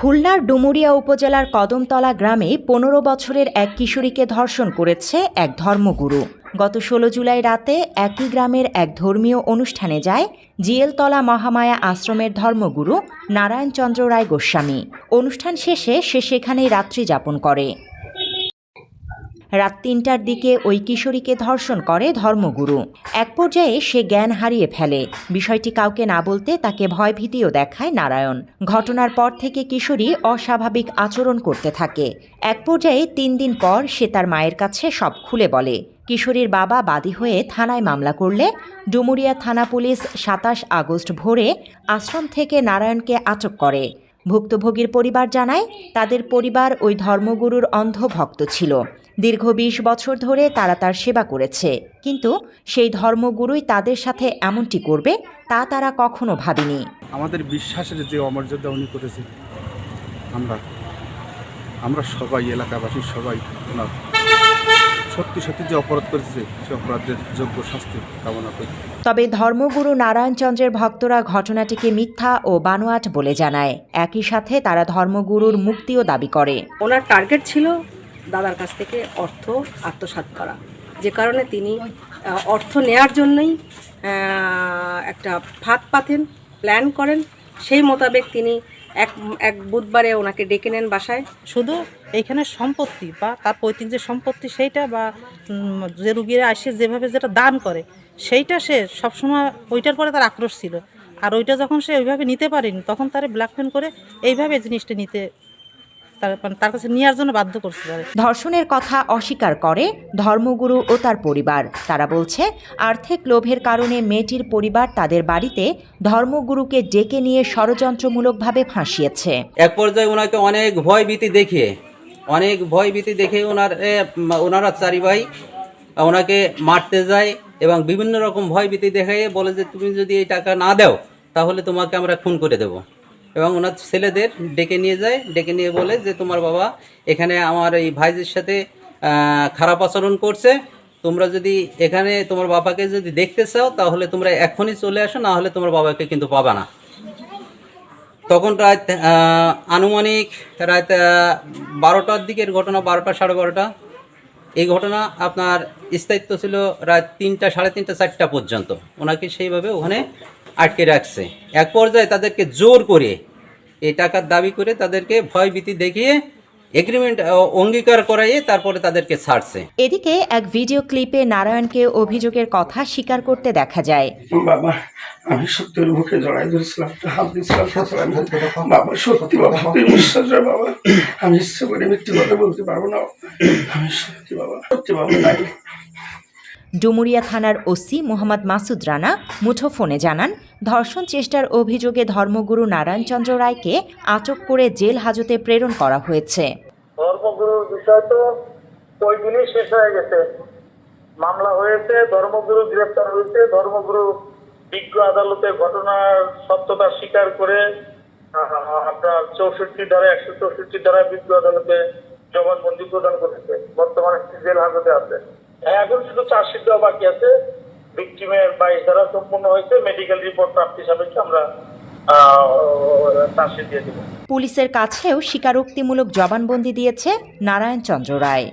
খুলনার ডুমুরিয়া উপজেলার কদমতলা গ্রামে পনেরো বছরের এক কিশোরীকে ধর্ষণ করেছে এক ধর্মগুরু। গত ষোলো জুলাই রাতে একই গ্রামের এক ধর্মীয় অনুষ্ঠানে যায় জিয়েলতলা মহামায়া আশ্রমের ধর্মগুরু নারায়ণচন্দ্র রায় গোস্বামী। অনুষ্ঠান শেষে সে সেখানেই রাত্রি যাপন করে। রাত তিনটার দিকে ওই কিশোরীকে ধর্ষণ করে ধর্মগুরু। এক পর্যায়ে সে জ্ঞান হারিয়ে ফেলে। বিষয়টি কাউকে না বলতে তাকে ভয়ভীতিও দেখায় নারায়ণ। ঘটনার পর থেকে কিশোরী অস্বাভাবিক আচরণ করতে থাকে। এক পর্যায়ে তিন দিন পর সে তার মায়ের কাছে সব খুলে বলে। কিশোরীর বাবা বাদী হয়ে থানায় মামলা করলে ডুমুরিয়া থানা পুলিশ সাতাশ আগস্ট ভোরে আশ্রম থেকে নারায়ণকে আটক করে। ভুক্তভোগীর পরিবার জানায়, তাদের পরিবার ওই ধর্মগুরুর অন্ধ ভক্ত ছিল। দীর্ঘ বিশ বছর ধরে তারা তার সেবা করেছে। কিন্তু সেই ধর্মগুরুই তাদের সাথে এমনটি করবে তা তারা কখনো ভাবেনি। আমাদের বিশ্বাসের যে অমর্যাদা উনি করেছে আমরা আমরা সবাই এলাকাবাসী সবাই ওনার সত্যি সত্যি যে অপরাধ করেছে সে অপরাধের যোগ্য শাস্তি কামনা করি। তবে ধর্মগুরু নারায়ণচন্দ্রের ভক্তরা ঘটনাটিকে মিথ্যা ও বানোয়াট বলে জানায়। একই সাথে তারা ধর্মগুরুর মুক্তিও দাবি করে। ওনার টার্গেট ছিল দাদার কাছ থেকে অর্থ আত্মসাৎ করা। যে কারণে তিনি অর্থ নেয়ার জন্যই একটা ফাঁদ পাতেন, প্ল্যান করেন। সেই মোতাবেক তিনি এক এক বুধবারে ওনাকে ডেকে নেন বাসায়। শুধু এইখানে সম্পত্তি বা তার পৈতৃক যে সম্পত্তি সেইটা বা যে রুগীরা আসে যেভাবে যেটা দান করে, সেইটা সে সবসময় ওইটার পরে তার আক্রোশ ছিল। আর ওইটা যখন সে ওইভাবে নিতে পারেনি, তখন তার ব্ল্যাকমেল করে এইভাবে জিনিসটা নিতে তার মানে তার কাছে নেওয়ার জন্য বাধ্য করতে পারে ধর্ষণের কথা অস্বীকার করে ধর্মগুরু ও তার পরিবার। তারা বলছে আর্থিক লোভের কারণে মেয়েটির পরিবার তাদের বাড়িতে ধর্মগুরুকে ডেকে নিয়ে ষড়যন্ত্রমূলকভাবে ফাঁসিয়েছে। এক পর্যায়ে ওনাকে অনেক ভয় ভীতি দেখিয়ে অনেক ভয় ভীতি দেখে ওনার ওনারা চারি ভাই ওনাকে মারতে যায় এবং বিভিন্ন রকম ভয় ভীতি দেখাইয়ে বলে যে তুমি যদি এই টাকা না দাও তাহলে তোমাকে আমরা খুন করে দেব। এবং ওনার ছেলেদের ডেকে নিয়ে যায়, ডেকে নিয়ে বলে যে, তোমার বাবা এখানে আমার এই ভাইজের সাথে খারাপ আচরণ করছে। তোমরা যদি এখানে তোমার বাবাকে যদি দেখতে চাও, তাহলে তোমরা এখনই চলে আসো, না হলে তোমার বাবাকে কিন্তু পাবা না। তখন রাত আনুমানিক রাত বারোটার দিকের ঘটনা, বারোটা, সাড়ে বারোটা। এই ঘটনা আপনার স্থায়িত্ব ছিল রাত তিনটা, সাড়ে তিনটা, চারটা পর্যন্ত। ওনাকে সেইভাবে ওখানে আটকে রাখছে। এক পর্যায়ে তাদেরকে জোর করে এই টাকার দাবি করে তাদেরকে ভয়ভীতি দেখিয়ে এগ্রিমেন্ট অঙ্গীকার করাইয়ে তারপরে তাদেরকে ছাড়ছে। এদিকে এক ভিডিও ক্লিপে নারায়ণকে অভিযোগের কথা স্বীকার করতে দেখা যায়। বাবা আমি সত্যের মুখে জড়াই ধরেছিলাম হাত দিয়েছিলাম বাবা সত্যি বাবা তুই বিশ্বাস রে বাবা। আমি ইচ্ছে করে মৃত্যু কথা বলতে পারব না। আমি সত্যি বাবা সত্যি বাবা নাই। ডুমুরিয়া থানার ওসি মোহাম্মদ মাসুদ রানা মুঠোফোনে জানান, ধর্ষণ চেষ্টার অভিযোগে ধর্মগুরু নারায়ণচন্দ্র রায়কে আটক করে জেল হাজতে প্রেরণ করা হয়েছে। ধর্মগুরুর বিষয় তো ওই দিনই শেষ হয়ে গেছে। মামলা হয়েছে, ধর্মগুরু গ্রেপ্তার হয়েছে, ধর্মগুরু বিজ্ঞ আদালতে ঘটনার সত্যতা স্বীকার করে আপনার চৌষট্টি ধারা, একশো চৌষট্টি ধারা বিজ্ঞ আদালতে জবানবন্দি প্রদান করেছে। বর্তমানে জেল হাজতে আছে। এখন শুধু চার্জশিট দেওয়া বাকি আছে। ভিক্টিমের বাইশ ধারা সম্পূর্ণ হয়েছে। মেডিকেল রিপোর্ট প্রাপ্তি সাপেক্ষে আমরা পুলিশের কাছেও স্বীকারোক্তিমূলক জবানবন্দি দিয়েছে নারায়ণ চন্দ্র রায়।